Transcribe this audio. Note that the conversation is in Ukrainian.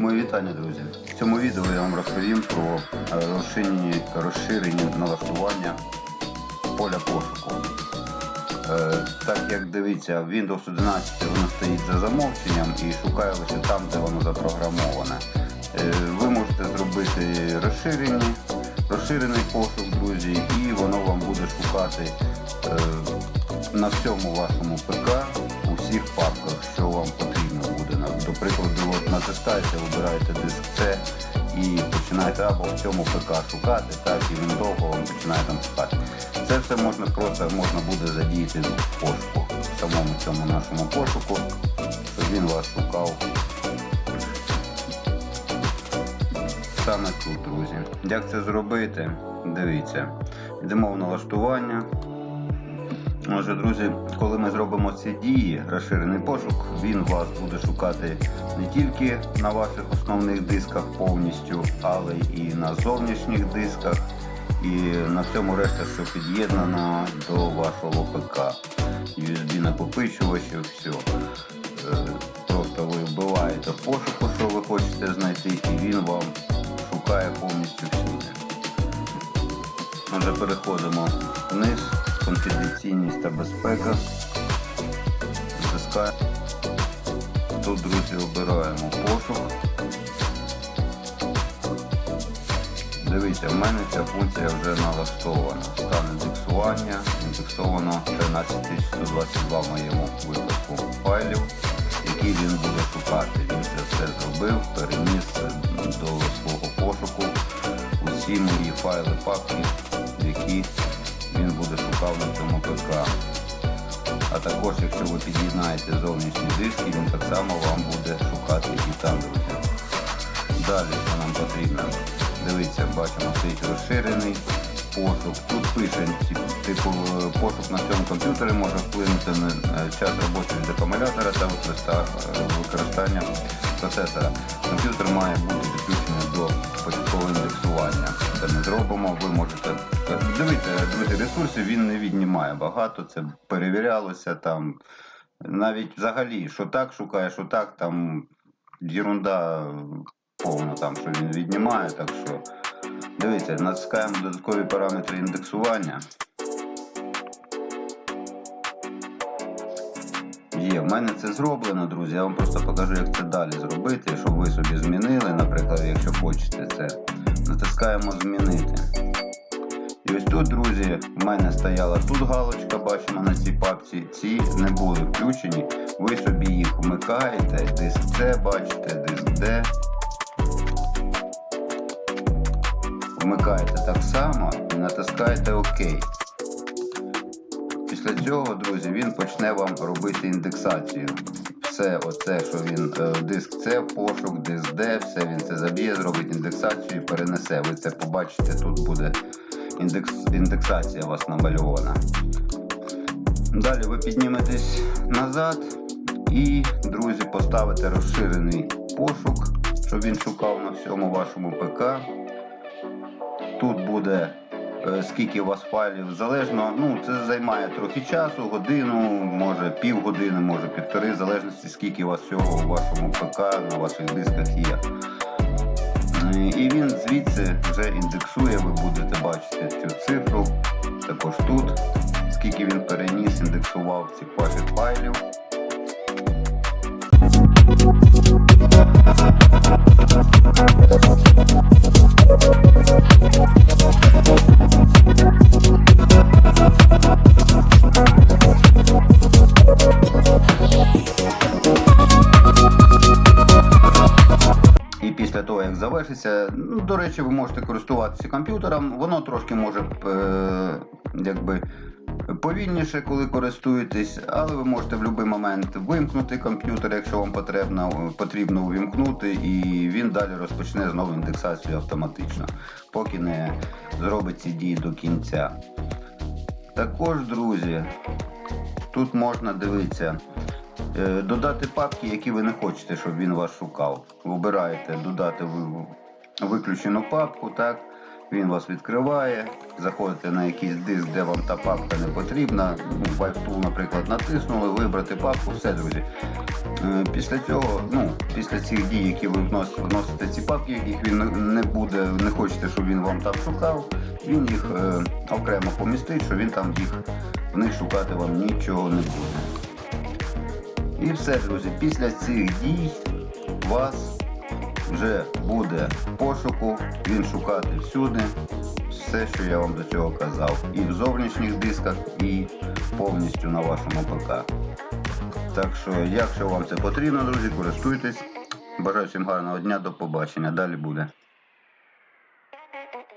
Мої вітання, друзі. В цьому відео я вам розповім про е, розширені, розширені налаштування поля пошуку. Е, Так як дивіться, Windows 11 воно стоїть за замовченням і шукає лише там, де воно запрограмоване. Е, Ви можете зробити розширені, розширений пошук, друзі, і воно вам буде шукати на всьому вашому ПК у всіх папках, що вам потрібно До прикладу, от натискаєте, вибираєте диск C і починаєте або в цьому ПК шукати, так і він довго вам починає там шукати. Це все можна просто можна буде задіяти в пошуку, в самому цьому нашому пошуку, щоб він вас шукав саме тут, друзі. Як це зробити? Дивіться. Йдемо в налаштування. Отже, друзі, коли ми зробимо ці дії, розширений пошук, він вас буде шукати не тільки на ваших основних дисках повністю, але і на зовнішніх дисках, і на всьому решта, що під'єднано до вашого ПК. USB накопичувачі, все. Просто ви вбиваєте пошуку, що ви хочете знайти, і він вам шукає повністю всюди. Отже, переходимо вниз, конфіденційність та безпека. Затискаємо. Тут, друзі, обираємо пошук. Дивіться, в мене ця функція вже налаштована. Стан індексування. Індексовано 13122 в моєму випадку файлів, які він буде шукати. Він це все зробив, переніс до свого пошуку усі мої файли папки, які він буде шукав на цьому ПК. А також, якщо ви під'єднаєте зовнішні диски, він так само вам буде шукати і там, друзі. Далі, що нам потрібно, дивіться, бачимо, стоїть розширений пошук. Тут пише, типу, пошук на цьому комп'ютері може вплинути на е, час роботи від акумулятора та е, використання процесора. Комп'ютер має бути підключений до початкового індексування. Це ми зробимо, ви можете ресурсів він не віднімає багато, це перевірялося там. Навіть взагалі, що так шукає, що так, там ерунда повна там, що він віднімає, так що дивіться, натискаємо додаткові параметри індексування. Є, в мене це зроблено, друзі. Я вам просто покажу, як це далі зробити, щоб ви собі змінили, наприклад, якщо хочете це. Натискаємо змінити. Тут, друзі, в мене стояла тут галочка, бачимо на цій папці. Ці не були включені. Ви собі їх вмикаєте, диск C, бачите, диск D. Вмикаєте так само і натискаєте ОК. Після цього, друзі, він почне вам робити індексацію. Все, оце, що він е, диск C, пошук, диск D, все він це заб'є, зробить індексацію і перенесе. Ви це побачите, тут буде індекс, індексація у вас намальована. Далі ви підніметесь назад і, друзі, поставите розширений пошук, щоб він шукав на всьому вашому ПК. Тут буде е, скільки у вас файлів залежно. Ну, це займає трохи часу, годину, може півгодини, може півтори, в залежності скільки у вас всього у вашому ПК на ваших дисках є. І він звідси вже індексує, ви будете бачити цю цифру. Також тут, скільки він переніс, індексував цих ваших файлів. Завершиться, ну, до речі, ви можете користуватися комп'ютером. Воно трошки може е, якби повільніше, коли користуєтесь, але ви можете в будь-який момент вимкнути комп'ютер, якщо вам потрібно, потрібно увімкнути, і він далі розпочне знову індексацію автоматично, поки не зробить ці дії до кінця. Також, друзі, тут можна дивитися. Е, Додати папки, які ви не хочете, щоб він вас шукав. Вибираєте додати виключену папку, так? Він вас відкриває, заходите на якийсь диск, де вам та папка не потрібна. Ну, Vibe наприклад, натиснули, вибрати папку, все, друзі. Е, Після цього, ну, після цих дій, які ви вносите, ці папки, яких він не буде, не хочете, щоб він вам там шукав, він їх е, окремо помістить, що він там їх в них шукати вам нічого не буде. І все, друзі, після цих дій вас вже буде пошуку, він шукати всюди. Все, що я вам до цього казав. І в зовнішніх дисках, і повністю на вашому ПК. Так що, якщо вам це потрібно, друзі, користуйтесь. Бажаю всім гарного дня, до побачення. Далі буде.